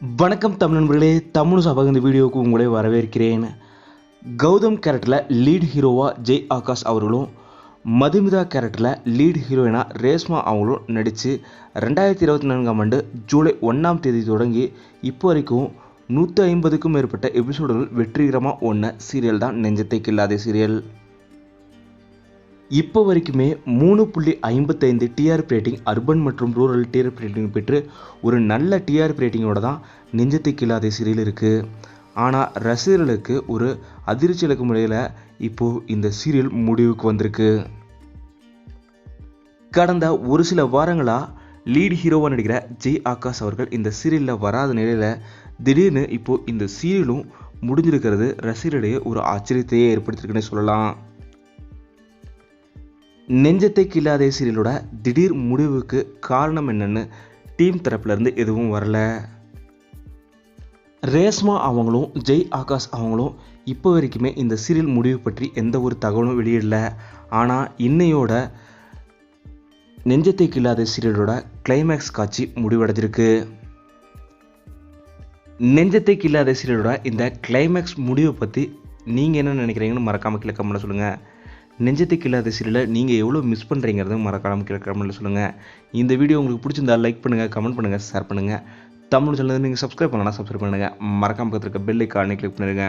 வணக்கம் தமிழ் நண்பர்களே தமிழ் சபாக இந்த வீடியோவுக்கு உங்களை வரவேற்கிறேன். கௌதம் கேரக்டரில் லீட் ஹீரோவாக ஜெய் ஆகாஷ் அவர்களும் மதுமிதா கேரக்டரில் லீட் ஹீரோயினாக ரேஷ்மா அவங்களும் நடித்து ரெண்டாயிரத்தி இருபத்தி நான்காம் ஆண்டு ஜூலை ஒன்றாம் தேதி தொடங்கி இப்போ வரைக்கும் நூற்றி ஐம்பதுக்கும் மேற்பட்ட எபிசோடுகள் வெற்றிகரமாக ஒன்ன சீரியல் தான் நெஞ்சத்தை கில்லாத சீரியல் இப்போ வரைக்குமே மூணு புள்ளி ஐம்பத்தைந்து டிஆர்பி ரேட்டிங் அர்பன் மற்றும் ரூரல் டிஆர்பி ரேட்டிங் பெற்று ஒரு நல்ல டிஆர்பி ரேட்டிங்கோட தான் நெஞ்சத்தை கில்லாத சீரியல் இருக்குது ஆனால் ரசிகர்களுக்கு ஒரு அதிர்ச்சி அளிக்கும் முறையில் இப்போது இந்த சீரியல் முடிவுக்கு வந்திருக்கு. கடந்த ஒரு சில வாரங்களாக லீட் ஹீரோவாக நடிக்கிற ஜெய் ஆகாஷ் அவர்கள் இந்த சீரியலில் வராத நிலையில் திடீர்னு இப்போது இந்த சீரியலும் முடிஞ்சிருக்கிறது. ரசிகர்களிடையே ஒரு ஆச்சரியத்தையே ஏற்படுத்தியிருக்குன்னு சொல்லலாம். நெஞ்சத்தை கில்லாதே சீரியலோட திடீர் முடிவுக்கு காரணம் என்னன்னு டீம் தரப்புலேருந்து எதுவும் வரல. ரேஸ்மா அவங்களும் ஜெய் ஆகாஷ் அவங்களும் இப்போ வரைக்குமே இந்த சீரியல் முடிவு பற்றி எந்த ஒரு தகவலும் வெளியிடல. ஆனால் இன்னையோட நெஞ்சத்தை கில்லாத சீரியலோட கிளைமேக்ஸ் காட்சி முடிவடைஞ்சிருக்கு. நெஞ்சத்தை கில்லாத சீரியலோட இந்த கிளைமேக்ஸ் முடிவை பற்றி நீங்கள் என்ன நினைக்கிறீங்கன்னு மறக்காமல் கீழே பண்ண சொல்லுங்கள் நெஞ்சத்துக்கு இல்லாத சீரியலை நீங்கள் எவ்வளோ மிஸ் பண்ணுறீங்கிறது மறக்காமல் கீழே கமெண்ட்டில் சொல்லுங்கள் இந்த வீடியோ உங்களுக்கு பிடிச்சிருந்தா லைக் பண்ணுங்கள் கமெண்ட் பண்ணுங்கள் ஷேர் பண்ணுங்கள் தமிழ் சேனல் நீங்கள் சப்ஸ்கிரைப் பண்ணலாம் சப்ஸ்கிரைப் பண்ணுங்கள் மறக்காமல் பக்கத்தில் இருக்க பெல் ஐக்கானே கிளிக் பண்ணிடுங்க